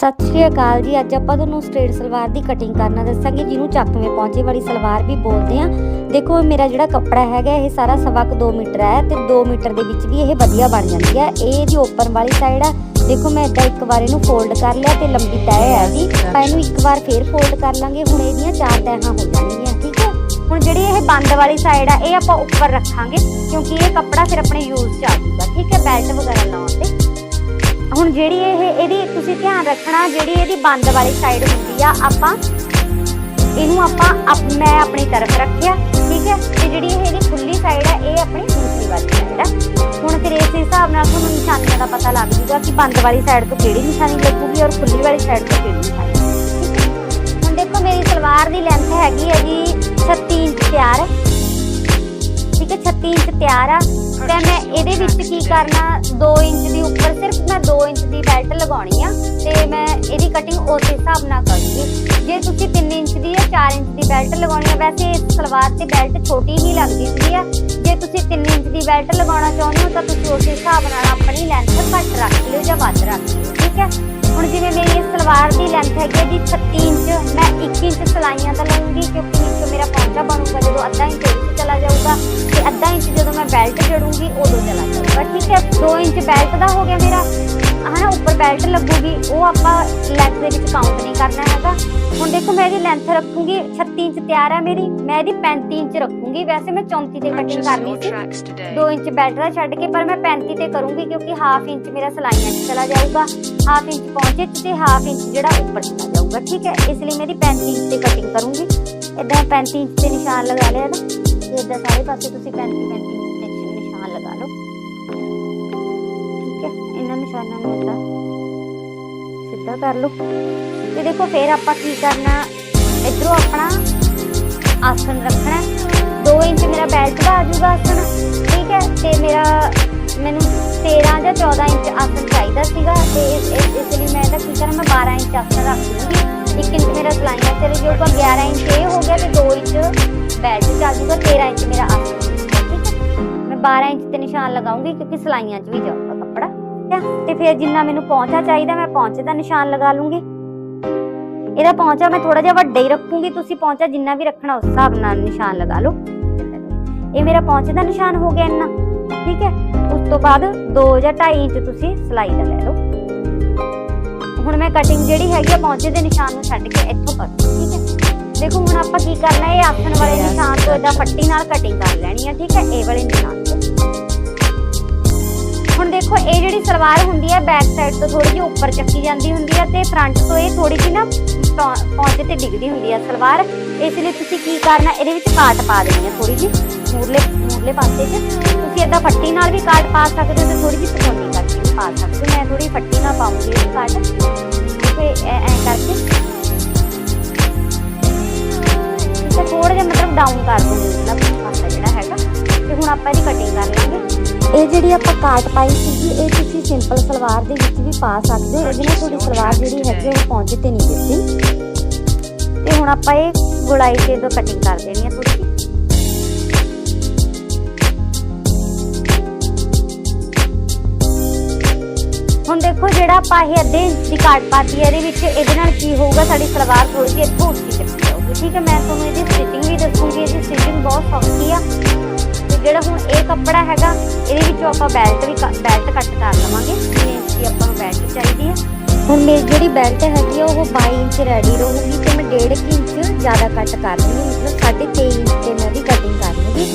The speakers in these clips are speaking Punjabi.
ਸਤਿ ਸ਼੍ਰੀ ਅਕਾਲ ਜੀ। ਅੱਜ ਆਪਾਂ ਤੁਹਾਨੂੰ ਸਟ੍ਰੇਟ ਸਲਵਾਰ ਦੀ ਕਟਿੰਗ ਕਰਨਾ ਦੱਸਾਂਗੇ ਜਿਹਨੂੰ ਚੱਕਵੇਂ ਪਹੁੰਚੇ ਵਾਲੀ ਸਲਵਾਰ ਵੀ ਬੋਲਦੇ ਆ ਦੇਖੋ ਮੇਰਾ ਜਿਹੜਾ ਕੱਪੜਾ ਹੈਗਾ ਇਹ ਸਾਰਾ ਸਵਾ ਕੁ 2 ਮੀਟਰ ਹੈ ਤੇ 2 ਮੀਟਰ ਦੇ ਵਿੱਚ ਵੀ ਇਹ ਵਧੀਆ ਬਣ ਜਾਂਦੀ ਹੈ। ਇਹ ਇਹਦੀ ਓਪਨ ਵਾਲੀ ਸਾਈਡ ਆ। ਦੇਖੋ ਮੈਂ ਇਦਾਂ ਇੱਕ ਵਾਰ ਇਹਨੂੰ ਫੋਲਡ ਕਰ ਲਿਆ ਤੇ ਲੰਬੀ ਤੈਅ ਹੈ ਜੀ ਆਪਾਂ ਇਹਨੂੰ ਇੱਕ ਵਾਰ ਫੇਰ ਫੋਲਡ ਕਰ ਲਾਂਗੇ। ਹੁਣ ਇਹਦੀਆਂ ਚਾਰ ਤੈਹਾਂ ਹੋ ਜਾਣਗੀਆਂ ਠੀਕ ਹੈ? ਹੁਣ ਜਿਹੜੀ ਇਹ ਬੰਦ ਵਾਲੀ ਸਾਈਡ ਆ ਇਹ ਆਪਾਂ ਉੱਪਰ ਰੱਖਾਂਗੇ ਕਿਉਂਕਿ ਇਹ ਕੱਪੜਾ ਫਿਰ ਆਪਣੇ ਯੂਜ਼ ਚ ਆ ਜਾਊਗਾ ਠੀਕ ਹੈ? ਬੈਲਟ ਵਗੈਰਾ ਲਾਉਣ ਤੇ। ਹੁਣ ਜਿਹੜੀ ਇਹ, ਇਹਦੀ ਤੁਸੀਂ ਧਿਆਨ ਰੱਖਣਾ, ਜਿਹੜੀ ਇਹਦੀ ਬੰਦ ਵਾਲੀ ਸਾਈਡ ਹੁੰਦੀ ਆ, ਆਪਾਂ ਇਹਨੂੰ ਆਪਾਂ ਮੈਂ ਆਪਣੀ ਤਰਫ ਰੱਖਿਆ, ਠੀਕ ਹੈ? ਤੇ ਜਿਹੜੀ ਇਹ ਇਹਦੀ ਖੁੱਲੀ ਸਾਈਡ ਆ, ਇਹ ਆਪਣੀ ਦੂਸਰੀ ਵਾਲੀ ਸਾਈਡ ਆ। ਹੁਣ ਫਿਰ ਇਸ ਹਿਸਾਬ ਨਾਲ ਤੁਹਾਨੂੰ ਨਿਸ਼ਾਨੀਆਂ ਦਾ ਪਤਾ ਲੱਗ ਜੂਗਾ ਕਿ ਬੰਦ ਵਾਲੀ ਸਾਈਡ ਤੋਂ ਕਿਹੜੀ ਨਿਸ਼ਾਨੀ ਲੱਗੂਗੀ ਔਰ ਖੁੱਲੀ ਵਾਲੀ ਸਾਈਡ ਤੋਂ ਕਿਹੜੀ ਨਿਸ਼ਾਨੀ ਹੁਣ ਦੇਖੋ, ਮੇਰੀ ਸਲਵਾਰ ਦੀ ਲੈਂਥ ਹੈਗੀ ਹੈ ਜੀ 36 ਇੰਚ ਤਿਆਰ। ਹੈ ਠੀਕ ਹੈ 36 ਇੰਚ ਤਿਆਰ ਆ। ਤੇ ਮੈਂ ਇਹਦੇ ਵਿੱਚ ਕੀ ਕਰਨਾ 2 ਇੰਚ ਦੀ ਉੱਪਰ ਸਿਰਫ ਮੈਂ 2 ਇੰਚ ਦੀ ਬੈਲਟ ਲਗਾਉਣੀ ਆ ਤੇ ਮੈਂ ਇਹਦੀ ਕਟਿੰਗ ਉਸ ਹਿਸਾਬ ਨਾਲ ਕਰੂੰਗੀ। ਜੇ ਤੁਸੀਂ 3 ਇੰਚ ਦੀ ਜਾਂ 4 ਇੰਚ ਦੀ ਬੈਲਟ ਲਗਾਉਣੀ ਆ, ਵੈਸੇ ਇਸ ਸਲਵਾਰ ਤੇ ਬੈਲਟ ਛੋਟੀ ਹੀ ਲੱਗਦੀ ਹੁੰਦੀ ਆ। ਜੇ ਤੁਸੀਂ 3 ਇੰਚ ਦੀ ਬੈਲਟ ਲਗਾਉਣਾ ਚਾਹੁੰਦੇ ਹੋ, ਤਾਂ ਤੁਸੀਂ ਉਸ ਹਿਸਾਬ ਨਾਲ ਆਪਣੀ ਲੈਂਥ ਘੱਟ ਰੱਖ ਲਿਓ ਜਾਂ ਵੱਧ ਰੱਖ ਲਿਓ, ਠੀਕ ਹੈ? ਹੁਣ ਜਿਵੇਂ ਮੇਰੀ ਇਸ ਸਲਵਾਰ ਦੀ ਲੈਂਥ ਹੈਗੀ ਹੈ ਜੀ 36 ਇੰਚ, ਮੈਂ 1 ਇੰਚ ਸਲਾਈਆਂ ਦਾ ਲਵਾਂਗੀ ਕਿਉਂਕਿ ਨੀਚੇ ਮੇਰਾ ਪੌਂਚਾ ਬਣੂਗਾ ਜਦੋਂ ਅੱਧਾ ਇੰਚ ਇੱਥੇ ਚਲਾ ਜਾਊਗਾ ਤੇ ਅੱਧਾ ਇੰਚ ਜਦੋਂ ਮੈਂ ਬੈਲਟ ਜੜੂੰਗੀ ਉਦੋਂ ਚਲਾ ਜਾਊਗਾ। ਠੀਕ ਹੈ 2 ਇੰਚ ਬੈਲਟ ਦਾ ਹੋ ਗਿਆ ਮੇਰਾ। ਹਨਾ, ਉੱਪਰ ਬੈਲਟ ਲੱਗੂਗੀ, ਉਹ ਆਪਾਂ ਲੈਂਥ ਦੇ ਵਿੱਚ ਕਾਊਂਟ ਹੁਣ ਦੇਖੋ ਮੈਂ ਇਹਦੀ ਲੈਂਥ ਰੱਖੂੰਗੀ 36 ਇੰਚ ਤਿਆਰ ਹੈ ਮੇਰੀ ਮੈਂ ਇਹਦੀ 35 ਇੰਚ ਰੱਖੂੰਗੀ ਵੈਸੇ ਮੈਂ 34 ਤੇ ਕਟਿੰਗ Purchase ਕਰਨੀ your ਸੀ tracks today. 2 ਇੰਚ ਬੈਲਟ ਦਾ ਛੱਡ ਕੇ ਪਰ ਮੈਂ 35 ਤੇ ਕਰੂੰਗੀ ਕਿਉਂਕਿ ਹਾਫ ਇੰਚ ਮੇਰਾ ਸਲਾਈਆਂ 'ਚ ਚਲਾ ਜਾਊਗਾ ਹਾਫ ਇੰਚ ਪਹੁੰਚੇ 'ਚ ਤੇ ਹਾਫ ਇੰਚ ਜਿਹੜਾ ਉੱਪਰ ਚਲਾ ਜਾਊਗਾ ਠੀਕ ਹੈ ਇਸ ਲਈ ਮੇਰੀ 35 ਇੰਚ ਤੇ ਕਟਿੰਗ ਕਰੂੰਗੀ ਇਦਾਂ 35 ਇੰਚ ਤੇ ਨਿਸ਼ਾਨ ਲਗਾ ਲਿਆ ਨਾ ਤੇ ਇਦਾਂ ਸਾਰੇ ਪਾਸੇ ਤੁਸੀਂ 35 35 ਇਦਾਂ ਸਿੱਧਾ ਕਰ ਲਓ ਤੇ ਦੇਖੋ ਫਿਰ ਆਪਾਂ ਕੀ ਕਰਨਾ, ਇਧਰੋਂ ਆਪਣਾ ਆਸਣ ਰੱਖਣਾ। 2 ਇੰਚ ਮੇਰਾ ਬੈਲਟ ਦਾ ਆ ਜਾਊਗਾ ਆਸਣ, ਠੀਕ ਹੈ? ਤੇ ਮੇਰਾ ਮੈਨੂੰ 13 ਜਾਂ 14 ਇੰਚ ਆਸਣ ਚਾਹੀਦਾ ਸੀਗਾ। ਤੇ ਇਸ ਲਈ ਮੈਂ ਇਹਦਾ ਕੀ ਕਰਾਂ, ਮੈਂ 12 ਇੰਚ ਆਸਣ ਰੱਖ ਲੂੰਗੀ 1 ਇੰਚ ਮੇਰਾ ਸਲਾਈਆਂ ਚਲੇ ਜਾਊਗਾ 11 ਇੰਚ ਇਹ ਹੋ ਗਿਆ ਤੇ 2 ਇੰਚ ਬੈਲਟ ਚ ਆ ਜਾਊਗਾ 13 ਇੰਚ ਮੇਰਾ ਆਸਣ। ਠੀਕ ਹੈ? ਮੈਂ 12 ਇੰਚ ਤੇ ਨਿਸ਼ਾਨ ਲਗਾਉਂਗੀ ਕਿਉਂਕਿ ਸਲਾਈਆਂ 'ਚ ਵੀ ਜਾਊਗਾ। ਠੀਕ ਹੈ ਤੇ ਫਿਰ ਜਿੰਨਾ ਮੈਨੂੰ ਪਹੁੰਚਾ ਚਾਹੀਦਾ ਮੈਂ ਪਹੁੰਚੇ ਦਾ ਨਿਸ਼ਾਨ ਲਗਾ ਲੂੰਗੀ। ਇਹਦਾ ਪਹੁੰਚਾ ਮੈਂ ਥੋੜਾ ਜਿਹਾ ਵੱਡਾ ਹੀ ਰੱਖੂੰਗੀ, ਤੁਸੀਂ ਪਹੁੰਚਾ ਜਿੰਨਾ ਵੀ ਰੱਖਣਾ ਉਸ ਹਿਸਾਬ ਨਾਲ ਨਿਸ਼ਾਨ ਲਗਾ ਲਓ। ਇਹ ਮੇਰਾ ਪਹੁੰਚੇ ਦਾ ਨਿਸ਼ਾਨ ਹੋ ਗਿਆ ਇੰਨਾ, ਠੀਕ ਹੈ? ਉਸ ਤੋਂ ਬਾਅਦ 2 ਜਾਂ 2.5 ਇੰਚ ਤੁਸੀਂ ਸਲਾਈ ਦਾ ਲੈ ਲਓ। ਹੁਣ ਮੈਂ ਕਟਿੰਗ ਜਿਹੜੀ ਹੈਗੀ ਆ ਪਹੁੰਚੇ ਦੇ ਨਿਸ਼ਾਨ ਨੂੰ ਛੱਡ ਕੇ ਇੱਥੋਂ ਕਰ ਠੀਕ ਹੈ? ਦੇਖੋ ਹੁਣ ਆਪਾਂ ਕੀ ਕਰਨਾ, ਇਹ ਆਸਣ ਵਾਲੇ ਨਿਸ਼ਾਨ ਤੋਂ ਇਦਾਂ ਪੱਟੀ ਨਾਲ ਕਟਿੰਗ ਕਰ ਲੈਣੀ ਹੈ ਠੀਕ ਹੈ? ਇਹ ਵਾਲੇ ਨਿਸ਼ਾਨ ਤੋਂ। ਦੇਖੋ, ਇਹ ਜਿਹੜੀ ਸਲਵਾਰ ਹੁੰਦੀ ਹੈ ਬੈਕ ਸਾਈਡ ਤੋਂ ਥੋੜੀ ਜਿਹੀ ਉੱਪਰ ਚੱਕੀ ਜਾਂਦੀ ਹੁੰਦੀ ਹੈ ਤੇ ਫਰੰਟ ਤੋਂ ਇਹ ਥੋੜੀ ਜਿਹੀ ਨਾ ਪੌਂਚੇ ਤੇ ਡਿੱਗਦੀ ਹੁੰਦੀ ਹੈ ਸਲਵਾਰ। ਇਸ ਲਈ ਤੁਸੀਂ ਕੀ ਕਰਨਾ, ਇਹਦੇ ਵਿੱਚ ਕਾਟ ਪਾ ਦੇਣੀ ਹੈ ਥੋੜੀ ਜਿਹੀ, ਮੂਰਲੇ ਮੂਰਲੇ ਪਾਸੇ 'ਚ। ਤੁਸੀਂ ਏਦਾਂ ਫੱਟੀ ਨਾਲ ਵੀ ਕਾਟ ਪਾ ਸਕਦੇ ਹੋ ਤੇ ਥੋੜੀ ਜਿਹੀ ਤਕੋਨੀ ਕਰਕੇ ਵੀ ਪਾ ਸਕਦੇ ਹੋ। ਮੈਂ ਥੋੜੀ ਫੱਟੀ ਨਾਲ ਪਾਉਂਗੀ ਇਹ ਕਾਟ ਤੇ ਐ ਕਰਕੇ। ਥੋੜਾ ਜਿਹਾ ਮਤਲਬ ਡਾਊਨ ਕਰ ਦੂੰਗੀ ਮਤਲਬ ਪਾਸਾ ਜਿਹੜਾ ਹੈਗਾ। ਤੇ ਹੁਣ ਆਪਾਂ ਇਹਦੀ ਕਟਿੰਗ ਕਰ ਲਾਂਗੇ ਇਹ ਜਿਹੜੀ ਆਪਾਂ ਕਾਟ ਪਾਈ ਸੀਗੀ ਇਹ ਤੁਸੀਂ ਸਿੰਪਲ ਸਲਵਾਰ ਦੇ ਵਿੱਚ ਵੀ ਪਾ ਸਕਦੇ ਹੋ। ਇਹਦੇ ਨਾਲ ਤੁਹਾਡੀ ਸਲਵਾਰ ਜਿਹੜੀ ਹੈਗੀ ਉਹ ਪਹੁੰਚ ਤੇ ਨਹੀਂ ਦਿਸਦੀ ਤੇ ਹੁਣ ਆਪਾਂ ਇਹ ਗੁਲਾਈ ਤੇ ਦੋ ਕਟਿੰਗ ਕਰ ਦੇਣੀ ਹੈ ਜਿਹੀ ਹੁਣ ਦੇਖੋ ਜਿਹੜਾ ਆਪਾਂ ਇਹ ਅੱਧੇ ਇੰਚ ਦੀ ਕਾਟ ਪਾਤੀ ਹੈ ਇਹਦੇ ਵਿੱਚ ਇਹਦੇ ਨਾਲ ਕੀ ਹੋਊਗਾ? ਸਾਡੀ ਸਲਵਾਰ ਥੋੜੀ ਜਿਹੀ ਇੱਥੋਂ ਉੱਚੀ ਚੱਕੀ ਜਾਊਗੀ। ਠੀਕ ਹੈ ਮੈਂ ਤੁਹਾਨੂੰ ਇਹਦੀ ਸਟਿਚਿੰਗ ਵੀ ਦੱਸੂਗੀ। ਇਹਦੀ ਸਟਿਚਿੰਗ ਬਹੁਤ ਸੌਖੀ ਆ। ਜਿਹੜਾ ਹੁਣ ਇਹ ਕੱਪੜਾ ਹੈਗਾ ਇਹਦੇ ਵਿੱਚੋਂ ਆਪਾਂ ਬੈਲਟ ਵੀ ਬੈਲਟ ਕੱਟ ਕਰ ਲਵਾਂਗੇ ਇੰਚ ਦੀ ਆਪਾਂ ਨੂੰ ਬੈਲਟ ਚਾਹੀਦੀ ਹੈ। ਹੁਣ ਮੇਰੀ ਜਿਹੜੀ ਬੈਲਟ ਹੈਗੀ ਉਹ 22 ਇੰਚ ਰੈਡੀ ਰਹੂਗੀ ਤੇ ਮੈਂ 1.5 ਇੰਚ ਜ਼ਿਆਦਾ ਕੱਟ ਕਰ ਲੂੰਗੀ ਮਤਲਬ 3.5 ਇੰਚ ਤੇ ਮੈਂ ਦੀ ਕਟਿੰਗ ਕਰ ਲੂੰਗੀ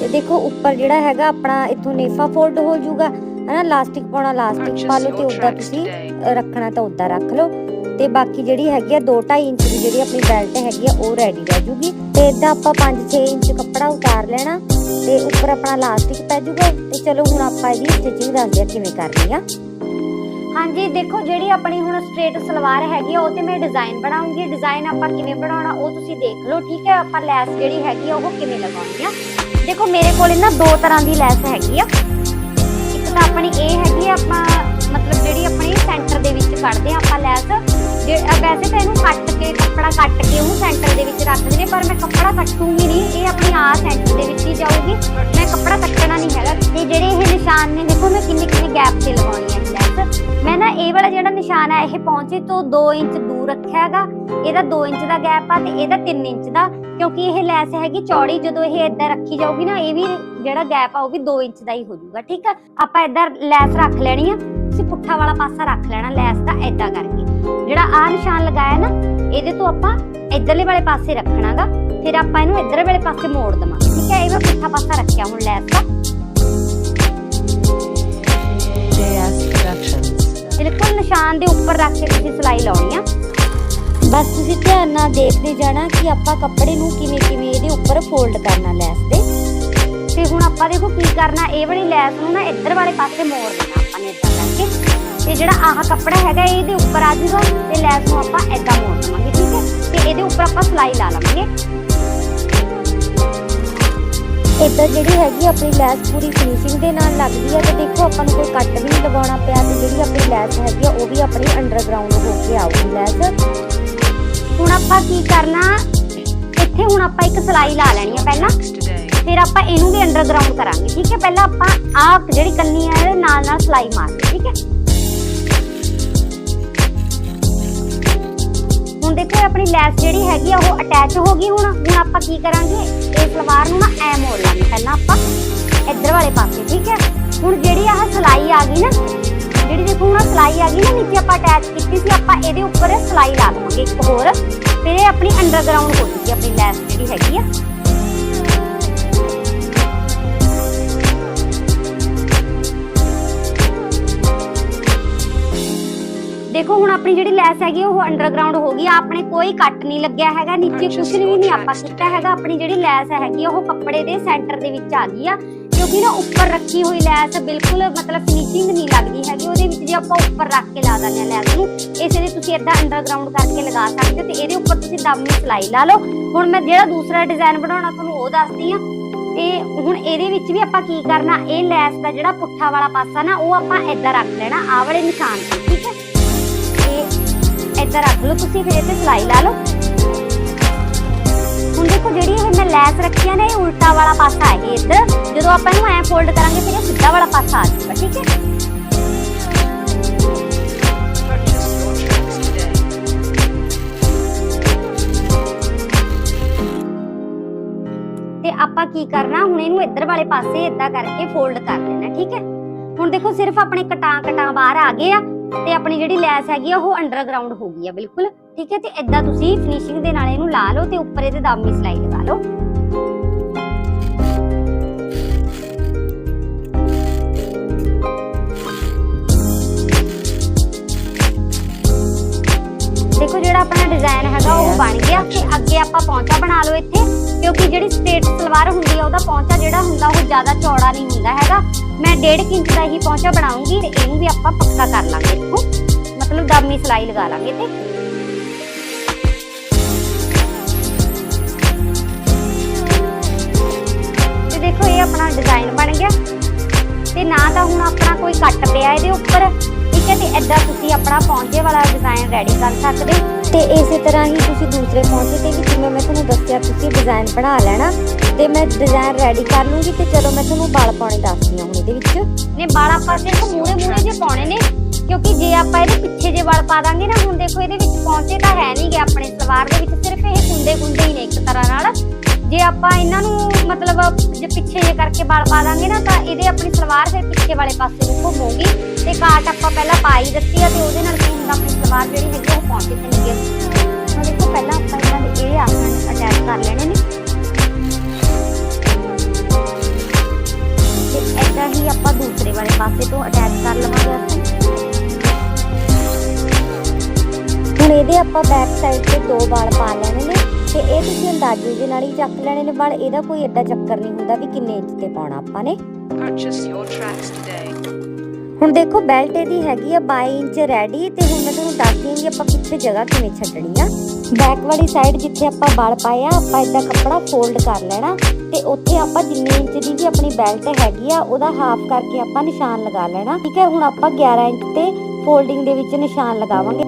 ਤੇ ਦੇਖੋ ਉੱਪਰ ਜਿਹੜਾ ਹੈਗਾ ਆਪਣਾ ਇੱਥੋਂ ਨੇਫਾ ਫੋਲਡ ਹੋ ਜਾਊਗਾ ਹਨਾ ਲਾਸਟਿਕ ਪਾਉਣਾ ਲਾਸਟਿਕ ਪਾ ਲਓ ਤੇ ਉਦਾਂ ਤੁਸੀਂ ਰੱਖਣਾ ਤਾਂ ਉਦਾਂ ਰੱਖ ਲਓ। ਤੇ ਬਾਕੀ ਜਿਹੜੀ ਹੈਗੀ ਆ 2.5 ਇੰਚ ਦੀ ਜਿਹੜੀ ਆਪਣੀ ਬੈਲਟ ਹੈਗੀ ਆ, ਉਹ ਰੈਡੀ ਰਹਿ ਜੂਗੀ। ਤੇ ਇਦਾਂ ਆਪਾਂ 5-6 ਇੰਚ ਕੱਪੜਾ ਉਤਾਰ ਲੈਣਾ ਤੇ ਉੱਪਰ ਆਪਣਾ ਲਾਸਟਿਕ ਪੈ ਜੂਗਾ। ਤੇ ਚਲੋ ਹੁਣ ਆਪਾਂ ਇਹਦੀ ਸਟਿਚਿੰਗ ਦੱਸਦੇ ਆ ਕਿਵੇਂ ਕਰਨੀ ਆ। ਹਾਂਜੀ, ਦੇਖੋ ਜਿਹੜੀ ਆਪਣੀ ਹੁਣ ਸਟ੍ਰੇਟ ਸਲਵਾਰ ਹੈਗੀ ਆ, ਉਹ ਤੇ ਮੈਂ ਡਿਜ਼ਾਈਨ ਬਣਾਉਂਗੀ। ਡਿਜ਼ਾਈਨ ਆਪਾਂ ਕਿਵੇਂ ਬਣਾਉਣਾ, ਉਹ ਤੁਸੀਂ ਦੇਖ ਲਓ, ਠੀਕ ਹੈ? ਆਪਾਂ ਲੈਸ ਜਿਹੜੀ ਹੈਗੀ ਆ, ਉਹ ਕਿਵੇਂ ਲਗਾਉਣੀ ਆ। ਦੇਖੋ, ਮੇਰੇ ਕੋਲ ਇਹਨਾਂ ਦੋ ਤਰ੍ਹਾਂ ਦੀ ਲੈਸ ਹੈਗੀ ਆ। ਇੱਕ ਤਾਂ ਆਪਣੀ ਇਹ ਹੈਗੀ ਆ, ਆਪਾਂ ਮਤਲਬ ਜਿਹੜੀ ਆਪਣੀ ਸੈਂਟਰ ਦੇ ਵਿੱਚ ਕੱਢਦੇ ਆ ਆਪਾਂ ਲੈਸ। ਜੇ ਵੈਸੇ ਤਾਂ ਇਹਨੂੰ ਕੱਟ ਕੇ, ਕੱਪੜਾ ਕੱਟ ਕੇ ਉਹਨੂੰ ਸੈਂਟਰ ਦੇ ਵਿੱਚ ਰੱਖ ਦਿੰਦੇ ਪਰ ਮੈਂ ਕੱਪੜਾ ਕੱਟੂੰਗੀ ਨਹੀਂ, ਇਹ ਆਪਣੀ ਆ ਸੈਂਟਰ ਦੇ ਵਿੱਚ ਹੀ ਜਾਊਗੀ। ਮੈਂ ਕੱਪੜਾ ਕੱਟਣਾ ਨਹੀਂ ਹੈਗਾ। ਤੇ ਜਿਹੜੇ ਇਹ ਨਿਸ਼ਾਨ ਨੇ, ਦੇਖੋ ਮੈਂ ਕਿੰਨੇ ਕਿੰਨੇ ਗੈਪ ਤੇ ਲਗਾਉਣੀ ਹੈ ਲੈਸ ਮੈਂ ਨਾ ਇਹ ਵਾਲਾ ਜਿਹੜਾ ਨਿਸ਼ਾਨ ਹੈ ਇਹ ਪਹੁੰਚੇ ਤੋਂ 2 ਇੰਚ ਦੂਰ ਰੱਖਿਆ ਹੈਗਾ। ਇਹਦਾ 2 ਇੰਚ ਦਾ ਗੈਪ ਆ ਤੇ ਇਹਦਾ 3 ਇੰਚ ਦਾ, ਕਿਉਂਕਿ ਇਹ ਲੈਸ ਹੈਗੀ ਚੌੜੀ, ਜਦੋਂ ਇਹ ਇਦਾਂ ਰੱਖੀ ਜਾਊਗੀ ਨਾ, ਇਹ ਵੀ ਜਿਹੜਾ ਗੈਪ ਆ, ਉਹ ਵੀ 2 ਇੰਚ ਦਾ ਹੀ ਹੋ ਜਾਊਗਾ, ਠੀਕ ਆ? ਆਪਾਂ ਇਦਾਂ ਲੈਸ ਰੱਖ ਲੈਣੀ ਆ, ਤੁਸੀਂ ਪੁੱਠਾ ਵਾਲਾ ਪਾਸਾ ਰੱਖ ਲੈਣਾ, ਲੈਸ ਦਾ ਇਦਾਂ ਕਰਕੇ। ਜਿਹੜਾ ਆ ਨਿਸ਼ਾਨ ਲਗਾਇਆ ਨਾ ਇਹਦੇ ਤੋਂ ਆਪਾਂ ਇਧਰਲੇ ਵਾਲੇ ਪਾਸੇ ਰੱਖਣਾਗਾ ਫਿਰ ਆਪਾਂ ਇਹਨੂੰ ਇਧਰ ਵਾਲੇ ਪਾਸੇ ਮੋੜ ਦਵਾਂਗੇ ਠੀਕ ਹੈ ਇਹ ਮੈਂ ਪੁੱਠਾ ਪਾਸਾ ਰੱਖਿਆ ਹੁਣ ਲੈਸ ਦਾ. ਬਿਲਕੁਲ ਨਿਸ਼ਾਨ ਦੇ ਉੱਪਰ ਰੱਖ ਕੇ ਤੁਸੀਂ ਸਿਲਾਈ ਲਾਉਣੀ ਆ। ਬਸ ਤੁਸੀਂ ਧਿਆਨ ਨਾਲ ਦੇਖਦੇ ਜਾਣਾ ਕਿ ਆਪਾਂ ਕੱਪੜੇ ਨੂੰ ਕਿਵੇਂ ਕਿਵੇਂ ਇਹਦੇ ਉੱਪਰ ਫੋਲਡ ਕਰਨਾ ਲੈਸ ਦੇ। ਤੇ ਹੁਣ ਆਪਾਂ ਦੇਖੋ ਕੀ ਕਰਨਾ ਇਹ ਵਾਲੀ ਲੈਸ ਨੂੰ ਨਾ ਇੱਧਰ ਵਾਲੇ ਪਾਸੇ ਮੋੜ ਦੇਣਾ ਆਪਾਂ ਨੇ ਇਦਾਂ ਕਰਕੇ। ਤੇ ਜਿਹੜਾ ਆਹ ਕੱਪੜਾ ਹੈਗਾ ਇਹਦੇ ਉੱਪਰ ਆ ਜਾਊਗਾ ਤੇ ਲੈਸ ਨੂੰ ਆਪਾਂ ਇਦਾਂ ਮੋੜ ਦਵਾਂਗੇ ਠੀਕ ਹੈ? ਤੇ ਇਹਦੇ ਉੱਪਰ ਆਪਾਂ ਸਿਲਾਈ ਲਾ ਲਵਾਂਗੇ। ਇੱਧਰ ਜਿਹੜੀ ਹੈਗੀ ਆਪਣੀ ਲੈਸ ਪੂਰੀ ਫਿਨਿਸ਼ਿੰਗ ਦੇ ਨਾਲ ਲੱਗਦੀ ਹੈ ਤੇ ਦੇਖੋ ਆਪਾਂ ਨੂੰ ਕੋਈ ਕੱਟ ਵੀ ਨਹੀਂ ਲਗਾਉਣਾ ਪਿਆ, ਤੇ ਜਿਹੜੀ ਆਪਣੀ ਲੈਸ ਹੈਗੀ ਆ, ਉਹ ਵੀ ਆਪਣੀ ਅੰਡਰਗਰਾਉਂਡ ਹੋ ਕੇ ਆਊਗੀ ਲੈਸ। ਹੁਣ ਆਪਾਂ ਕੀ ਕਰਨਾ, ਇੱਥੇ ਹੁਣ ਆਪਾਂ ਇੱਕ ਸਿਲਾਈ ਲਾ ਲੈਣੀ ਹੈ ਪਹਿਲਾਂ। ਫਿਰ ਆਪਾਂ ਇਹਨੂੰ ਵੀ ਅੰਡਰਗਰਾਉਂਡ ਕਰਾਂਗੇ, ਠੀਕ ਹੈ? ਪਹਿਲਾਂ ਆਪਾਂ ਆਹ ਜਿਹੜੀ ਕੰਨੀ ਆ ਨਾਲ ਨਾਲ ਸਿਲਾਈ ਮਾਰਨੀ, ਠੀਕ ਹੈ? ਹੁਣ ਦੇਖੋ ਆਪਣੀ ਲੈਸ ਜਿਹੜੀ ਹੈਗੀ ਆ, ਉਹ ਅਟੈਚ ਹੋ ਗਈ ਹੁਣ। ਹੁਣ ਆਪਾਂ ਕੀ ਕਰਾਂਗੇ? ਇਹ ਸਲਵਾਰ ਨੂੰ ਨਾ ਐ ਮੋੜ ਲਾਂਗੇ। ਪਹਿਲਾਂ ਆਪਾਂ ਇੱਧਰ ਵਾਲੇ ਪਾਸੇ, ਠੀਕ ਹੈ? ਹੁਣ ਜਿਹੜੀ ਆਹ ਸਿਲਾਈ ਆ ਗਈ ਨਾ, ਜਿਹੜੀ ਦੇਖੋ ਹੁਣ ਆਹ ਸਿਲਾਈ ਆ ਗਈ ਨਾ, ਨੀਚੇ ਆਪਾਂ ਅਟੈਚ ਕੀਤੀ ਸੀ, ਆਪਾਂ ਇਹਦੇ ਉੱਪਰ ਸਿਲਾਈ ਲਾ ਲਵਾਂਗੇ ਇੱਕ ਹੋਰ। ਫਿਰ ਇਹ ਆਪਣੀ ਅੰਡਰਗਰਾਉਂਡ ਹੋ ਜੂਗੀ ਆਪਣੀ ਲੈਸ ਜਿਹੜੀ ਹੈਗੀ ਆ। ਦੇਖੋ ਹੁਣ ਆਪਣੀ ਜਿਹੜੀ ਲੈਸ ਹੈਗੀ ਉਹ ਅੰਡਰਗਰਾਉਂਡ ਹੋ ਗਈ ਆਪਣੇ ਕੋਈ ਕੱਟ ਨਹੀਂ ਲੱਗਿਆ ਹੈਗਾ ਨੀਚੇ ਕੁਝ ਵੀ ਨਹੀਂ ਆਪਾਂ ਕੀਤਾ ਹੈਗਾ। ਆਪਣੀ ਜਿਹੜੀ ਲੈਸ ਹੈਗੀ ਉਹ ਕੱਪੜੇ ਦੇ ਸੈਂਟਰ ਦੇ ਵਿੱਚ ਆ ਗਈ ਆ। ਕਿਉਂਕਿ ਨਾ ਉੱਪਰ ਰੱਖੀ ਹੋਈ ਲੈਸ ਬਿਲਕੁਲ ਮਤਲਬ ਫਿਨਿਸ਼ਿੰਗ ਨਹੀਂ ਲੱਗਦੀ ਹੈਗੀ। ਉਹਦੇ ਵਿੱਚ ਜੇ ਆਪਾਂ ਉੱਪਰ ਰੱਖ ਕੇ ਲਾ ਦਿੰਦੇ ਆ ਲੈਸ ਨੂੰ ਇਸੇ ਲਈ ਤੁਸੀਂ ਇਦਾਂ ਅੰਡਰਗਰਾਉਂਡ ਕਰਕੇ ਲਗਾ ਸਕਦੇ ਹੋ ਤੇ ਇਹਦੇ ਉੱਪਰ ਤੁਸੀਂ ਦਮਨੀ ਸਿਲਾਈ ਲਾ ਲਓ। ਹੁਣ ਮੈਂ ਜਿਹੜਾ ਦੂਸਰਾ ਡਿਜ਼ਾਈਨ ਬਣਾਉਣਾ ਤੁਹਾਨੂੰ ਉਹ ਦੱਸਦੀ ਆ ਤੇ ਹੁਣ ਇਹਦੇ ਵਿੱਚ ਵੀ ਆਪਾਂ ਕੀ ਕਰਨਾ ਇਹ ਲੈਸ ਦਾ ਜਿਹੜਾ ਪੁੱਠਾ ਵਾਲਾ ਪਾਸਾ ਨਾ ਉਹ ਆਪਾਂ ਏਦਾਂ ਰੱਖ ਲੈਣਾ ਆਹ ਵਾਲੇ ਨਿਸ਼ਾਨ ਤੇ। ਠੀਕ ਰੱਖ ਲਓ, ਤੁਸੀਂ ਫਿਰ ਇਹਤੇ ਸਿਲਾਈ ਲਾ ਲਓ। ਹੁਣ ਦੇਖੋ ਜਿਹੜੀ ਇਹ ਮੈਂ ਲੈਸ ਰੱਖੀ ਆ ਇਹ ਉਲਟਾ ਵਾਲਾ ਪਾਸਾ ਹੈ ਇਹ ਇੱਧਰ। ਜਦੋਂ ਆਪਾਂ ਇਹਨੂੰ ਐ ਫੋਲਡ ਕਰਾਂਗੇ, ਫਿਰ ਇਹ ਸਿੱਧਾ ਵਾਲਾ ਪਾਸਾ ਆ ਜਾਊਗਾ, ਠੀਕ ਹੈ? ਤੇ ਆਪਾਂ ਕੀ ਕਰਨਾ, ਹੁਣ ਇਹਨੂੰ ਇੱਧਰ ਵਾਲੇ ਪਾਸੇ ਏਦਾਂ ਕਰਕੇ ਫੋਲਡ ਕਰ ਲੈਣਾ, ਠੀਕ ਹੈ? ਹੁਣ ਦੇਖੋ ਸਿਰਫ ਆਪਣੇ ਕਟਾਂ ਕਟਾਂ ਬਾਹਰ ਆ ਗਏ ਆ। ਤੇ ਆਪਣੀ ਜਿਹੜੀ ਲੈਸ ਹੈਗੀ ਆ, ਉਹ ਅੰਡਰਗਰਾਉਂਡ ਹੋ ਆ, ਬਿਲਕੁਲ। ਠੀਕ ਹੈ, ਤੇ ਏਦਾਂ ਤੁਸੀਂ ਫਿਨਿਸ਼ਿੰਗ ਦੇ ਨਾਲ ਇਹਨੂੰ ਲਾ ਲਓ ਤੇ ਉੱਪਰ ਇਹਦੇ ਦਾਮੀ ਸਿਲਾਈ ਲਗਾ ਲਓ। ਦੇਖੋ ਜਿਹੜਾ ਆਪਣਾ ਡਿਜ਼ਾਈਨ ਹੈਗਾ, ਉਹ ਬਣ ਗਿਆ। ਤੇ ਅੱਗੇ ਆਪਾਂ ਪੌਂਚਾ ਬਣਾ ਲਓ ਇੱਥੇ। ਕਿਉਂਕਿ ਜਿਹੜੀ ਸਟੇਟ ਸਲਵਾਰ ਹੁੰਦੀ ਆ, ਉਹਦਾ ਪੌਂਚਾ ਜਿਹੜਾ ਹੁੰਦਾ, ਉਹ ਜ਼ਿਆਦਾ ਚੌੜਾ ਨਹੀਂ ਹੁੰਦਾ ਹੈਗਾ। ਮੈਂ 1.5 ਇੰਚ ਦਾ ਹੀ ਪੌਂਚਾ ਬਣਾਉਂਗੀ ਤੇ ਇਹਨੂੰ ਵੀ ਆਪਾਂ ਪੱਕਾ ਕਰ ਲਾਂਗੇ ਦੇਖੋ ਮਤਲਬ ਦਾਮੀ ਸਿਲਾਈ ਲਗਾ ਲਾਂਗੇ ਤੇ ਤੇ ਦੇਖੋ, ਇਹ ਆਪਣਾ ਡਿਜ਼ਾਈਨ ਬਣ ਗਿਆ। ਤੇ ਨਾ ਤਾਂ ਹੁਣ ਆਪਣਾ ਕੋਈ ਕੱਟ ਪਿਆ ਇਹਦੇ ਉੱਪਰ। ਠੀਕ ਹੈ, ਤੇ ਏਦਾਂ ਤੁਸੀਂ ਆਪਣਾ ਪੌਂਚੇ ਵਾਲਾ ਡਿਜ਼ਾਈਨ ਰੈਡੀ ਕਰ ਸਕਦੇ। ਹੋ ਤੇ ਇਸੇ ਤਰ੍ਹਾਂ ਹੀ ਤੁਸੀਂ ਦੂਸਰੇ ਪੌਂਚੇ ਤੇ ਵੀ ਜਿਵੇਂ ਮੈਂ ਤੁਹਾਨੂੰ ਦੱਸਿਆ, ਤੁਸੀਂ ਡਿਜ਼ਾਈਨ ਬਣਾ ਲੈਣਾ ਤੇ ਮੈਂ ਡਿਜ਼ਾਈਨ ਰੈਡੀ ਕਰ ਲੂੰਗੀ ਤੇ ਚਲੋ ਮੈਂ ਤੁਹਾਨੂੰ ਵਾਲ ਪਾਉਣੇ ਦੱਸਦੀ ਹਾਂ ਹੁਣ ਇਹਦੇ ਵਿੱਚ। ਨੇ ਵਾਲ ਆਪਾਂ ਸਿਰਫ ਮੂਰੇ ਮੂਰੇ ਜੇ ਪਾਉਣੇ ਨੇ, ਕਿਉਂਕਿ ਜੇ ਆਪਾਂ ਇਹਦੇ ਪਿੱਛੇ ਜੇ ਵਾਲ ਪਾ ਦਾਂਗੇ ਨਾ, ਹੁਣ ਦੇਖੋ ਇਹਦੇ ਵਿੱਚ ਪੌਂਚੇ ਤਾਂ ਹੈ ਨਹੀਂਗੇ ਆਪਣੇ, ਸਲਵਾਰ ਦੇ ਵਿੱਚ ਸਿਰਫ ਇਹ ਕੁੰਡੇ ਕੁੰਡੇ ਹੀ ਨੇ ਇੱਕ ਤਰ੍ਹਾਂ ਨਾਲ। ਜੇ ਆਪਾਂ ਇਹਨਾਂ ਨੂੰ ਮਤਲਬ ਜੇ ਪਿੱਛੇ ਜੇ ਕਰਕੇ ਵਾਲ ਪਾ ਦਾਂਗੇ ਨਾ, ਤਾਂ ਇਹਦੇ ਆਪਣੀ ਸਲਵਾਰ ਫਿਰ ਪਿੱਛੇ ਵਾਲੇ ਪਾਸੇ ਨੂੰ ਘੁੰਮੂਗੀ ਤੇ ਕਾਟ ਆਪਾਂ ਪਹਿਲਾਂ ਪਾਈ ਦਿੱਤੀ ਆ ਤੇ ਉਹਦੇ ਨਾਲ ਕੀ ਹੁੰਦਾ, ਆਪਣੀ ਸਲਵਾਰ ਜਿਹੜੀ ਹੈਗੀ ਉਹ ਪਹੁੰਚੇ ਤੇ ਨਹੀਂ ਗਈ ਹੁਣ ਦੇਖੋ ਪਹਿਲਾਂ ਆਪਾਂ ਇਹਨਾਂ ਦੇ ਇਹ ਆਸਣ ਅਟੈਚ ਕਰ ਲੈਣੇ ਨੇ। ਤੇ ਏਦਾਂ ਹੀ ਆਪਾਂ ਦੂਸਰੇ ਵਾਲੇ ਪਾਸੇ ਤੋਂ ਅਟੈਚ ਕਰ ਲਵਾਂਗੇ ਆਸਣ। ਹੁਣ ਇਹਦੇ ਆਪਾਂ ਬੈਕ ਸਾਈਡ ਤੇ ਦੋ ਵਾਲ ਪਾ ਲੈਣੇ ਨੇ। ਤੇ ਇਹ ਤੁਸੀਂ ਅੰਦਾਜ਼ੇ ਦੇ ਨਾਲ ਹੀ ਚੱਕ ਲੈਣੇ ਨੇ ਵਾਲ ਇਹਦਾ ਕੋਈ ਐਡਾ ਚੱਕਰ ਨਹੀਂ ਹੁੰਦਾ ਵੀ ਕਿੰਨੇ ਇੰਚ ਤੇ ਪਾਉਣਾ ਆਪਾਂ ਨੇ। Purchase your tracks today. ਹੁਣ ਦੇਖੋ ਬੈਲਟ ਇਹਦੀ ਹੈਗੀ ਆ 22 ਇੰਚ ਰੈਡੀ ਤੇ ਹੁਣ ਮੈਂ ਤੁਹਾਨੂੰ ਦੱਸਦੀ ਹਾਂ ਆਪਾਂ ਪਿੱਛੇ ਜਗ੍ਹਾ ਕਿਵੇਂ ਛੱਡਣੀ ਆ। ਬੈਕ ਵਾਲੀ ਸਾਈਡ ਜਿੱਥੇ ਆਪਾਂ ਵਾਲ ਪਾਏ ਆ ਆਪਾਂ ਇਦਾਂ ਕੱਪੜਾ ਫੋਲਡ ਕਰ ਲੈਣਾ ਤੇ ਉੱਥੇ ਆਪਾਂ ਜਿੰਨੇ ਇੰਚ ਦੀ ਵੀ ਆਪਣੀ ਬੈਲਟ ਹੈਗੀ ਆ ਉਹਦਾ ਹਾਫ ਕਰਕੇ ਆਪਾਂ ਨਿਸ਼ਾਨ ਲਗਾ ਲੈਣਾ। ਠੀਕ ਹੈ ਹੁਣ ਆਪਾਂ 11 ਇੰਚ ਤੇ ਫੋਲਡਿੰਗ ਦੇ ਵਿੱਚ ਨਿਸ਼ਾਨ ਲਗਾਵਾਂਗੇ।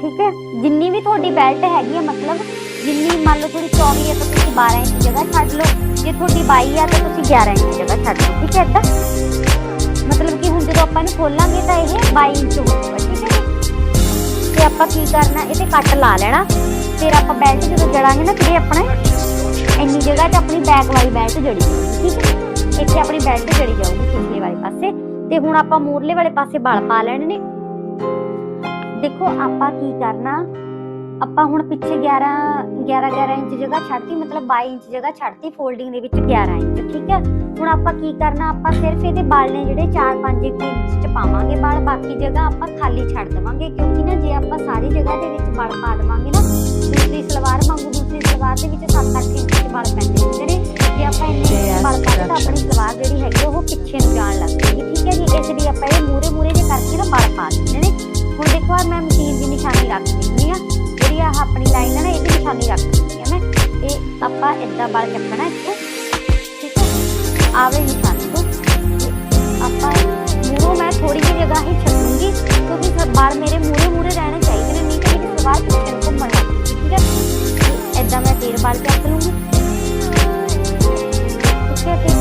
ਠੀਕ ਹੈ ਜਿੰਨੀ ਵੀ ਤੁਹਾਡੀ ਬੈਲਟ ਹੈਗੀ ਆ ਮਤਲਬ ਜਿੰਨੀ ਮੰਨ ਲਓ ਥੋੜੀ ਚੌੜੀ ਹੈ ਤਾਂ ਤੁਸੀਂ 12 ਇੰਚ ਜਗ੍ਹਾ ਛੱਡ ਲਓ। ਜੇ ਤੁਹਾਡੀ 22 ਆ ਤਾਂ ਤੁਸੀਂ 11 ਇੰਚ ਜਗ੍ਹਾ ਛੱਡ ਲਓ। ਠੀਕ ਹੈ ਏਦਾਂ ਮਤਲਬ ਕਿ ਹੁਣ ਜਦੋਂ ਆਪਾਂ ਇਹਨੂੰ ਖੋਲਾਂਗੇ ਤਾਂ ਇਹ 22 ਇੰਚ ਹੋਊਗਾ, ਠੀਕ ਹੈ ਤੇ ਆਪਾਂ ਕੀ ਕਰਨਾ, ਇਹਦੇ ਕੱਟ ਲਾ ਲੈਣਾ। ਫਿਰ ਆਪਾਂ ਬੈਲਟ ਜਦੋਂ ਜੜਾਂਗੇ ਨਾ ਫਿਰ ਆਪਣਾ, ਇੰਨੀ ਜਗ੍ਹਾ 'ਚ ਆਪਣੀ ਬੈਕ ਵਾਲੀ ਬੈਲਟ ਜੜੀ ਜਾਊਗੀ, ਠੀਕ ਹੈ? ਇੱਥੇ ਆਪਣੀ ਬੈਲਟ ਜੜੀ ਜਾਊਗੀ ਪਿਛਲੇ ਵਾਲੇ ਪਾਸੇ। ਤੇ ਹੁਣ ਆਪਾਂ ਮੂਰਲੇ ਵਾਲੇ ਪਾਸੇ ਬਲ ਪਾ ਲੈਣੇ ਨੇ। ਦੇਖੋ ਆਪਾਂ ਕੀ ਕਰਨਾ ਆਪਾਂ ਹੁਣ ਪਿੱਛੇ 11 11 11 ਇੰਚ ਜਗ੍ਹਾ ਛੱਡਤੀ ਮਤਲਬ 22 ਇੰਚ ਜਗ੍ਹਾ ਛੱਡਤੀ ਫੋਲਡਿੰਗ ਦੇ ਵਿੱਚ 11 ਇੰਚ ਠੀਕ ਹੈ? ਹੁਣ ਆਪਾਂ ਕੀ ਕਰਨਾ ਆਪਾਂ ਸਿਰਫ ਇਹਦੇ ਵਾਲ ਨੇ ਜਿਹੜੇ 4-5 ਇੰਚ ਚ ਪਾਵਾਂਗੇ ਵਾਲ ਬਾਕੀ ਜਗ੍ਹਾ ਆਪਾਂ ਖਾਲੀ ਛੱਡ ਦੇਵਾਂਗੇ ਕਿਉਂਕਿ ਨਾ ਜੇ ਆਪਾਂ ਸਾਰੀ ਜਗ੍ਹਾ ਦੇ ਵਿੱਚ ਵਾਲ ਪਾ ਦੇਵਾਂਗੇ ਨਾ ਦੂਸਰੀ ਸਲਵਾਰ ਵਾਂਗੂ ਦੂਸਰੀ ਸਲਵਾਰ ਦੇ ਵਿੱਚ 7-8 ਇੰਚ ਦੇ ਵਾਲ ਪੈਂਦੇ ਨੇ। ਜੇ ਆਪਾਂ ਇੰਨੇ ਵਾਲ ਪਾਏ ਤਾਂ ਆਪਣੀ ਸਲਵਾਰ ਜਿਹੜੀ ਹੈਗੀ ਉਹ ਪਿੱਛੇ ਨੂੰ ਜਾਣ ਲੱਗ ਪਏਗੀ ਠੀਕ ਹੈ ਜੀ? ਇਸ ਲਈ ਆਪਾਂ ਇਹ ਮੂਰੇ ਮੂਰੇ ਜੇ ਕਰਕੇ ਨਾ ਵਾਲ ਪਾ ਦਿੰਦੇ ਨੇ। ਹੁਣ ਦੇਖੋ ਮੈਂ ਮਸ਼ੀਨ ਦੀ ਨਿਸ਼ਾਨੀ ਰੱਖ ਦਿੰਦੀ ਆ ਜਿਹੜੀ ਆਹ ਆਪਣੀ ਲਾਈਨ ਹੈ ਨਾ ਇਹਦੀ ਨਿਸ਼ਾਨੀ ਰੱਖ ਦਿੰਦੀ ਆ ਮੈਂ। ਇਹ ਆਪਾਂ ਇਦਾਂ ਵਾਲ ਚੱਕਣਾ ਇੱਥੋਂ। ਠੀਕ ਹੈ ਆਵੇ ਨਿਸ਼ਾਨੀ ਤੋਂ। ਆਪਾਂ ਮੂਰੋਂ ਮੈਂ ਥੋੜੀ ਜਿਹੀ ਜਗ੍ਹਾ ਹੀ ਛੱਡੂੰਗੀ ਕਿਉਂਕਿ ਸਭ ਮੇਰੇ ਮੂਰੇ ਮੂਰੇ ਰਹਿਣੇ ਚਾਹੀਦੇ ਨੇ, ਨਹੀਂ ਤਾਂ ਮੇਰੀ ਸਲਵਾਰ ਪਿੱਛੇ ਨੂੰ ਘੁੰਮਣ ਠੀਕ ਹੈ ਇਦਾਂ ਮੈਂ ਫੇਰ ਵਾਲ ਚੱਕ ਲੂੰਗੀ। ਠੀਕ ਹੈ ਤੇ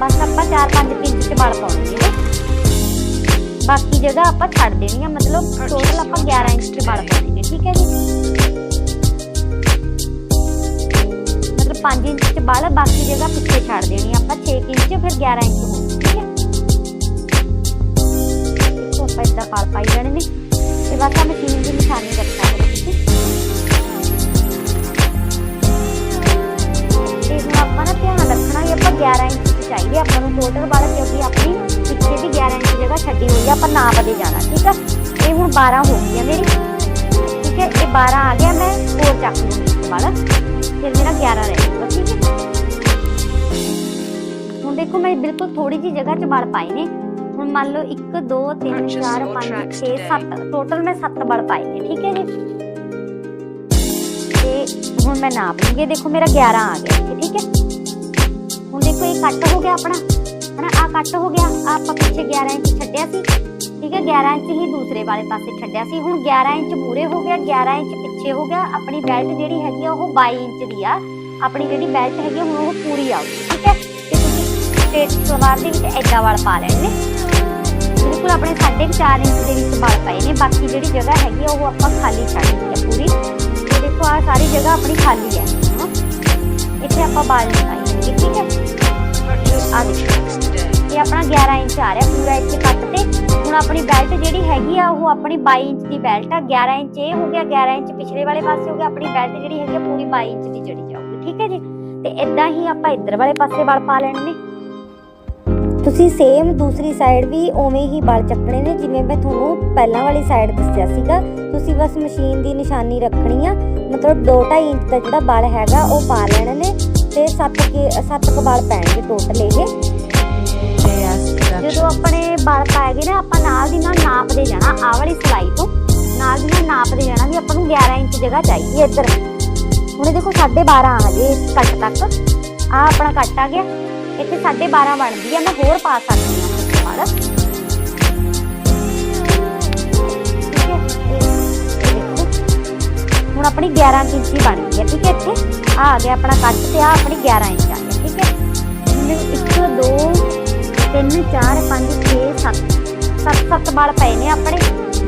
ਬਸ ਆਪਾਂ 4-5 ਇੰਚ ਚ ਵਾਲ ਪਾਉਣਗੇ। ਬਾਕੀ ਜਗ੍ਹਾ ਆਪਾਂ ਛੱਡ ਦੇਣੀ ਆ ਮਤਲਬ ਟੋਟਲ ਆਪਾਂ 11 ਇੰਚ ਚ ਵਾਲ ਪਾਉਣੇ ਨੇ ਠੀਕ ਹੈ ਜੀ ਮਤਲਬ 5 ਇੰਚ ਚ ਵਾਲ ਬਾਕੀ ਜਗ੍ਹਾ ਪਿੱਛੇ ਛੱਡ ਦੇਣੀ ਆ ਆਪਾਂ 6 ਇੰਚ ਫਿਰ 11 ਇੰਚ ਹੋ ਠੀਕ ਹੈ ਦੇਖੋ ਆਪਾਂ ਇਦਾਂ ਵਾਲ ਪਾਈ ਜਾਣੇ ਨੇ ਤੇ ਬਸ ਆ ਮਸ਼ੀਨ ਦੀ ਨਿਸ਼ਾਨੀ ਰੱਖਣਾ ਹੈ ਤੁਸੀਂ ਤੇ ਹੁਣ ਆਪਾਂ ਨਾ ਧਿਆਨ ਰੱਖਣਾ ਵੀ ਆਪਾਂ 11 ਇੰਚ ਦੀ ਚਾਹੀਦੀ ਆ ਆਪਾਂ ਨੂੰ ਟੋਟਲ ਵਾਲਾ ਕਿਉਂਕਿ ਆਪਣੀ ਪਿੱਛੇ ਵੀ 11 ਇੰਚ ਜਗ੍ਹਾ ਛੱਡੀ ਹੋਈ ਆ ਆਪਾਂ ਨਾਪਦੇ ਜਾਣਾ ਠੀਕ ਆ? ਇਹ ਹੁਣ 12 ਹੋ ਗਈ ਆ ਮੇਰੀ। ਠੀਕ ਹੈ ਇਹ 12 ਆ ਗਿਆ ਮੈਂ ਹੋਰ ਚੱਕ ਲੂੰਗੀ ਵਾਲਾ ਫਿਰ ਮੇਰਾ 11 ਰਹਿ ਜਾਊਗਾ ਠੀਕ ਹੈ? ਹੁਣ ਦੇਖੋ ਮੈਂ ਬਿਲਕੁਲ ਥੋੜੀ ਜੀ ਜਗ੍ਹਾ 'ਚ ਵੜ ਪਾਏ ਨੇ। ਹੁਣ ਮੰਨ ਲਓ 1 2 3 Purchase 4 your 5 tracks 6 today. 7 total ਮੈਂ 7 ਵੜ ਪਾਏ ਨੇ ਠੀਕ ਹੈ ਜੀ? ਤੇ ਹੁਣ ਮੈਂ ਨਾਪ ਲੂੰਗੀ ਦੇਖੋ ਮੇਰਾ 11 ਆ ਗਿਆ ਠੀਕ ਹੈ? ਹੁਣ ਦੇਖੋ ਇਹ ਕੱਟ ਹੋ ਗਿਆ ਆਪਣਾ। ਹਨਾ ਆ ਕੱਟ ਹੋ ਗਿਆ ਆਹ ਆਪਾਂ ਪਿੱਛੇ 11 ਇੰਚ ਛੱਡਿਆ ਸੀ, ਠੀਕ ਹੈ 11 ਇੰਚ ਹੀ ਦੂਸਰੇ ਵਾਲੇ ਪਾਸੇ ਛੱਡਿਆ ਸੀ, ਹੁਣ 11 ਇੰਚ ਮੂਰੇ ਹੋ ਗਿਆ 11 ਇੰਚ ਪਿੱਛੇ ਹੋ ਗਿਆ, ਆਪਣੀ ਬੈਲਟ ਜਿਹੜੀ ਹੈਗੀ ਆ ਉਹ 22 ਇੰਚ ਦੀ ਆ, ਆਪਣੀ ਜਿਹੜੀ ਬੈਲਟ ਹੈਗੀ ਹੁਣ ਉਹ ਪੂਰੀ ਆਊਗੀ ਠੀਕ ਹੈ, ਤੇ ਤੁਸੀਂ ਸਟੇਟ ਸਲਵਾਰ ਦੇ ਵਿੱਚ ਐਡਾ ਵਾਲ ਪਾ ਲੈਣੇ ਬਿਲਕੁਲ ਆਪਣੇ 4.5 ਇੰਚ ਦੇ ਵਿੱਚ ਵਾਲ ਪਏ ਨੇ, ਬਾਕੀ ਜਿਹੜੀ ਜਗ੍ਹਾ ਹੈਗੀ ਆ ਉਹ ਆਪਾਂ ਖਾਲੀ ਛੱਡਣੀ ਹੈ ਪੂਰੀ ਤੇ ਦੇਖੋ ਆ ਸਾਰੀ ਜਗ੍ਹਾ ਆਪਣੀ ਖਾਲੀ ਹੈ ਹਨਾ। ਇੱਥੇ ਆਪਾਂ ਵਾਲ ਨਹੀਂ ਪਾਏਂਗੇ ਠੀਕ ਹੈ Purchase Ah. ਇਹ ਆਪਣਾ 11 ਇੰਚ ਆ ਰਿਹਾ ਪੂਰਾ ਇੱਥੇ ਕੱਟ ਤੇ। ਹੁਣ ਆਪਣੀ ਬੈਲਟ ਜਿਹੜੀ ਹੈਗੀ ਆ, ਉਹ ਆਪਣੀ 22 ਇੰਚ ਦੀ ਬੈਲਟ ਆ। 11 ਇੰਚ ਇਹ ਹੋ ਗਿਆ 11 ਇੰਚ ਪਿਛਲੇ ਵਾਲੇ ਪਾਸੇ ਹੋ ਗਿਆ। ਆਪਣੀ ਬੈਲਟ ਜਿਹੜੀ ਹੈਗੀ ਆ, ਪੂਰੀ 22 ਇੰਚ ਦੀ ਜੜੀ ਜਾਊਗੀ, ਠੀਕ ਹੈ ਜੀ? ਤੇ ਇਦਾਂ ਹੀ ਆਪਾਂ ਇੱਧਰ ਵਾਲੇ ਪਾਸੇ ਵਲ ਪਾ ਲੈਣੇ ਨੇ ਤੁਸੀਂ ਸੇਮ ਦੂਸਰੀ ਸਾਈਡ ਵੀ ਉਵੇਂ ਹੀ ਵਲ ਚੱਕਣੇ ਨੇ, ਜਿਵੇਂ ਮੈਂ ਤੁਹਾਨੂੰ ਪਹਿਲਾਂ ਵਾਲੀ ਸਾਈਡ ਦੱਸਿਆ ਸੀਗਾ। ਤੁਸੀਂ ਬਸ ਮਸ਼ੀਨ ਦੀ ਨਿਸ਼ਾਨੀ ਰੱਖਣੀ ਆ। ਮਤਲਬ 2.5 ਇੰਚ ਦਾ ਜਿਹੜਾ ਵਲ ਹੈਗਾ, ਉਹ ਪਾ ਲੈਣਾ ਨੇ। ਤੇ 7 ਕੇ 7 ਕ ਵਲ ਪੈਣਗੇ ਟੋਟਲ ਇਹ। JS ਜਦੋਂ ਆਪਣੇ ਵਾਲ ਪਾਏ ਨਾ, ਆਪਾਂ ਨਾਲ ਦੀ ਨਾਲ ਨਾਪਦੇ ਜਾਣਾ, ਆਹ ਵਾਲੀ ਸਲਾਈ ਤੋਂ। ਨਾਲ ਦੀ ਨਾਲ ਨਾਪਦੇ ਜਾਣਾ ਵੀ ਆਪਾਂ ਨੂੰ 11 ਇੰਚ ਜਗ੍ਹਾ ਚਾਹੀਦੀ ਹੈ ਇੱਧਰ। ਹੁਣ ਇਹ ਦੇਖੋ 12.5 ਆ ਗਏ ਇਸ ਕੱਟ ਤੱਕ। ਆ ਆਪਣਾ ਕੱਟ ਆ ਗਿਆ। ਇੱਥੇ 12.5 ਬਣਦੀ ਹੈ ਮੈਂ ਹੋਰ ਪਾ ਸਕਦੀ ਹਾਂ ਇਸ ਠੀਕ ਹੈ? ਹੁਣ ਆਪਣੀ 11 ਇੰਚ ਬਣ ਗਈ ਹੈ, ਠੀਕ ਹੈ ਇੱਥੇ। ਆ ਆ ਗਿਆ ਆਪਣਾ ਕੱਟ ਤੇ ਆ ਆਪਣੀ 11 ਇੰਚ ਆ ਗਿਆ, ਠੀਕ ਹੈ। ਹੁਣ 1 2 3 4 5 6 7 ਸੱਤ ਸੱਤ ਵਾਲ ਪਏ ਨੇ ਆਪਣੇ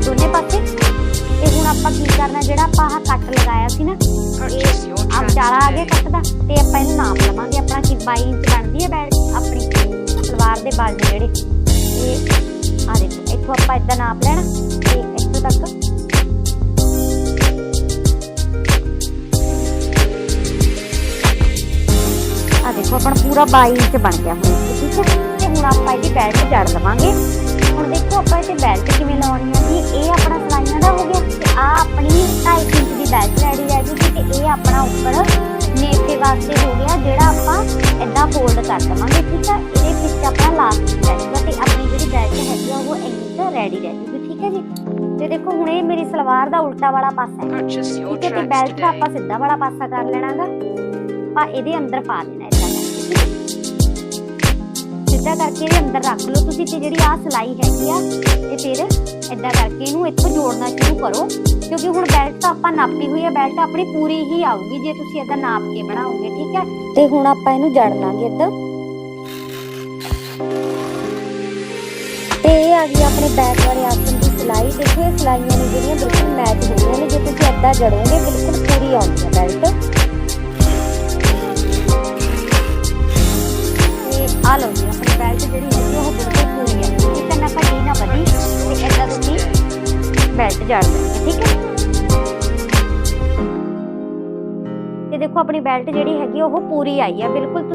ਦੋਨੇ ਪਾਸੇ। ਤੇ ਹੁਣ ਆਪਾਂ ਕੀ ਕਰਨਾ ਜਿਹੜਾ ਆਪਾਂ ਆਹ ਕੱਟ ਲਗਾਇਆ ਸੀ ਨਾ Purchase your ਆ tracks ਵਿਚਾਰਾ ਆ ਗਿਆ. ਕੱਟ ਦਾ ਤੇ ਆਪਾਂ ਇਹਨੂੰ ਨਾਪ ਲਵਾਂਗੇ। ਆਪਣਾ ਕਿ 22 ਇੰਚ ਬਣਦੀ ਹੈ ਬੈਲਟ ਆਪਣੀ ਸਲਵਾਰ ਦੇ ਬਾਲ ਜਿਹੜੇ। ਇਹ ਆ ਦੇਖੋ ਇੱਥੋਂ ਆਪਾਂ ਇਦਾਂ ਨਾਪ ਲੈਣਾ। ਤੇ ਇੱਥੋਂ ਤੱਕ। ਆ ਦੇਖੋ ਆਪਣਾ ਪੂਰਾ 22 ਇੰਚ ਬਣ ਗਿਆ ਹੁਣ ਇਹ, ਠੀਕ ਹੈ। ਹੁਣ ਆਪਾਂ ਇਹਦੀ ਬੈਲਟ ਜੜ ਲਵਾਂਗੇ। ਹੁਣ ਦੇਖੋ ਆਪਾਂ ਇਹਤੇ ਬੈਲਟ ਕਿਵੇਂ ਲਾਉਣੀ ਹੈ ਜੀ। ਇਹ ਆਪਣਾ ਸਲਾਈਆਂ ਦਾ ਹੋ ਗਿਆ ਤੇ ਆ ਆਪਣੀ 2.5 ਇੰਚ ਦੀ ਬੈਲਟ ਰੈਡੀ ਰਹਿ ਜੂਗੀ ਤੇ ਇਹ ਆਪਣਾ ਉੱਪਰ ਨੇਫੇ ਵਾਸਤੇ ਹੋ ਗਿਆ ਜਿਹੜਾ ਆਪਾਂ ਏਦਾਂ ਫੋਲਡ ਕਰ ਦਵਾਂਗੇ ਠੀਕ ਹੈ ਇਹਦੇ ਵਿੱਚ ਆਪਣਾ ਲਾਸਟ ਜਾਊਗਾ ਤੇ ਆਪਣੀ ਜਿਹੜੀ ਬੈਲਟ ਹੈਗੀ ਆ ਉਹ ਇੰਨੀ ਕੁ ਰੈਡੀ ਰਹਿ ਜੂਗੀ ਠੀਕ ਹੈ ਜੀ? ਤੇ ਦੇਖੋ ਹੁਣ ਇਹ ਮੇਰੀ ਸਲਵਾਰ ਦਾ ਉਲਟਾ ਵਾਲਾ ਪਾਸਾ ਹੈ। ਠੀਕ ਹੈ ਤੇ ਬੈਲਟ ਦਾ. ਆਪਾਂ ਸਿੱਧਾ ਵਾਲਾ ਪਾਸਾ ਕਰ ਲੈਣਾਗਾ। ਆਪਾਂ ਇਹਦੇ ਅੰਦਰ ਪਾ ਦੇਣਾ ਇਦਾਂ ਹੈ? ਸਿੱਧਾ ਕਰਕੇ ਇਹਦੇ ਅੰਦਰ ਰੱਖ ਲਓ। ਤੁਸੀਂ ਤੇ ਜਿਹੜੀ ਆ ਸਲਾਈ ਹੈਗੀ ਆ ਤੇ ਫਿਰ ਇਦਾਂ ਕਰਕੇ ਇਹਨੂੰ ਇੱਥੋਂ ਜੋੜਨਾ ਸ਼ੁਰੂ ਕਰੋ। ਕਿਉਂਕਿ ਹੁਣ ਬੈਲਟ ਤਾਂ ਆਪਾਂ ਨਾਪੀ ਹੋਈ ਹੈ ਬੈਲਟ ਆਪਣੀ ਪੂਰੀ ਹੀ ਆਊਗੀ ਜੇ ਤੁਸੀਂ ਇਦਾਂ ਨਾਪ ਕੇ ਬਣਾਓਗੇ, ਠੀਕ ਹੈ? ਤੇ ਹੁਣ ਆਪਾਂ ਇਹਨੂੰ ਜੜ ਲਾਂਗੇ ਇਦਾਂ ਇਹ ਆ ਗਈ ਆਪਣੇ ਬੈਕ ਵਾਲੇ ਆਸਨ ਦੀ ਸਿਲਾਈ। ਦੇਖੋ, ਇਹ ਸਿਲਾਈਆਂ ਨੇ ਜਿਹੜੀਆਂ ਬਿਲਕੁਲ ਮੈਚ ਹੋ ਰਹੀਆਂ ਨੇ। ਜੇ ਤੁਸੀਂ ਏਦਾਂ ਜੜੋਗੇ, ਬਿਲਕੁਲ ਪੂਰੀ ਆਉਂਦੀ ਹੈ ਬੈਲਟ ਤੇ ਆ ਲਓ ਜੀ ਬੈਲਟ ਜਿਹੜੀ ਹੈਗੀ ਉਹ ਬਿਲਕੁਲ ਪੂਰੀ ਹੈ ਠੀਕ ਹੈ ਨਾ ਘਟੀ ਨਾ ਵਧੀ ਤੇ ਏਦਾਂ ਤੁਸੀਂ ਬੈਲਟ ਜੜ ਦੇਣੀ ਠੀਕ ਹੈ? ਤੇ ਦੇਖੋ, ਆਪਣੀ ਬੈਲਟ ਜਿਹੜੀ ਹੈਗੀ ਆ, ਉਹ ਪੂਰੀ ਆਈ ਆ, ਬਿਲਕੁਲ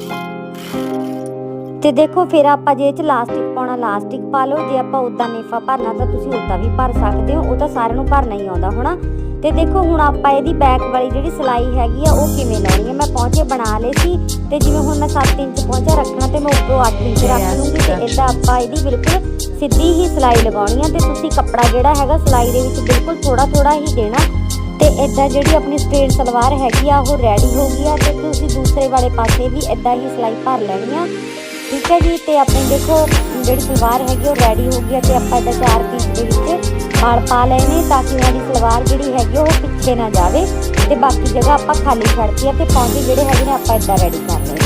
ਤੇ ਦੇਖੋ, ਫਿਰ ਆਪਾਂ ਜੇ ਇਹ ਚ ਲਾਸਟਿਕ ਪਾਉਣਾ ਲਾਸਟਿਕ ਪਾ ਲਓ। ਜੇ ਆਪਾਂ ਉਦਾਂ ਨੇਫਾ ਭਰਨਾ, ਤਾਂ ਤੁਸੀਂ ਉਦਾਂ ਵੀ ਭਰ ਸਕਦੇ ਹੋ। ਉਹ ਤਾਂ ਸਾਰਿਆਂ ਨੂੰ ਭਰਨਾ ਹੀ ਆਉਂਦਾ, ਹੋਣਾ? ਤੇ ਦੇਖੋ ਹੁਣ ਆਪਾਂ ਇਹਦੀ ਬੈਕ ਵਾਲੀ ਜਿਹੜੀ ਸਿਲਾਈ ਹੈਗੀ ਆ ਉਹ ਕਿਵੇਂ ਲਾਉਣੀ ਹੈ ਮੈਂ ਪਹੁੰਚੇ ਬਣਾ ਲਏ ਸੀ ਤੇ ਜਿਵੇਂ ਹੁਣ ਮੈਂ 7 ਇੰਚ ਪਹੁੰਚਾ ਰੱਖਣਾ ਤੇ ਮੈਂ ਉੱਪਰੋਂ 8 ਇੰਚ ਰੱਖ ਲੂੰਗੀ ਤੇ ਇਦਾਂ ਆਪਾਂ ਇਹਦੀ ਬਿਲਕੁਲ ਸਿੱਧੀ ਹੀ ਸਿਲਾਈ ਲਗਾਉਣੀ ਆ ਤੇ ਤੁਸੀਂ ਕੱਪੜਾ ਜਿਹੜਾ ਹੈਗਾ ਸਿਲਾਈ ਦੇ ਵਿੱਚ ਬਿਲਕੁਲ ਥੋੜਾ ਥੋੜਾ ਹੀ ਦੇਣਾ ਤੇ ਇਦਾਂ ਜਿਹੜੀ ਆਪਣੀ ਸਟ੍ਰੇਟ ਸਲਵਾਰ ਹੈਗੀ ਆ ਉਹ ਰੈਡੀ ਹੋ ਗਈ ਆ ਤੇ ਤੁਸੀਂ ਦੂਸਰੇ ਵਾਲੇ ਪਾਸੇ ਵੀ ਇਦਾਂ ਹੀ ਸਿਲਾਈ ਭਰ ਲੈਣੀ ਆ। ਠੀਕ ਹੈ ਜੀ ਤੇ ਆਪਣੀ ਦੇਖੋ ਜਿਹੜੀ ਸਲਵਾਰ ਹੈਗੀ ਉਹ ਰੈਡੀ ਹੋ ਗਈ ਆ ਤੇ ਆਪਾਂ ਇਹਦਾ ਚਾਰ ਪੀਸ ਦੇ ਵਿੱਚ ਵਾਲ ਪਾ ਲਏ ਨੇ ਤਾਂ ਕਿ ਉਹਨਾਂ ਦੀ ਸਲਵਾਰ ਜਿਹੜੀ ਹੈਗੀ ਉਹ ਪਿੱਛੇ ਨਾ ਜਾਵੇ ਤੇ ਬਾਕੀ ਜਗ੍ਹਾ ਆਪਾਂ ਖਾਲੀ ਛੱਡਤੀ ਆ ਤੇ ਪੌਂਚੇ ਜਿਹੜੇ ਹੈਗੇ ਨੇ ਆਪਾਂ ਇਦਾਂ ਰੈਡੀ ਕਰ ਲਏ।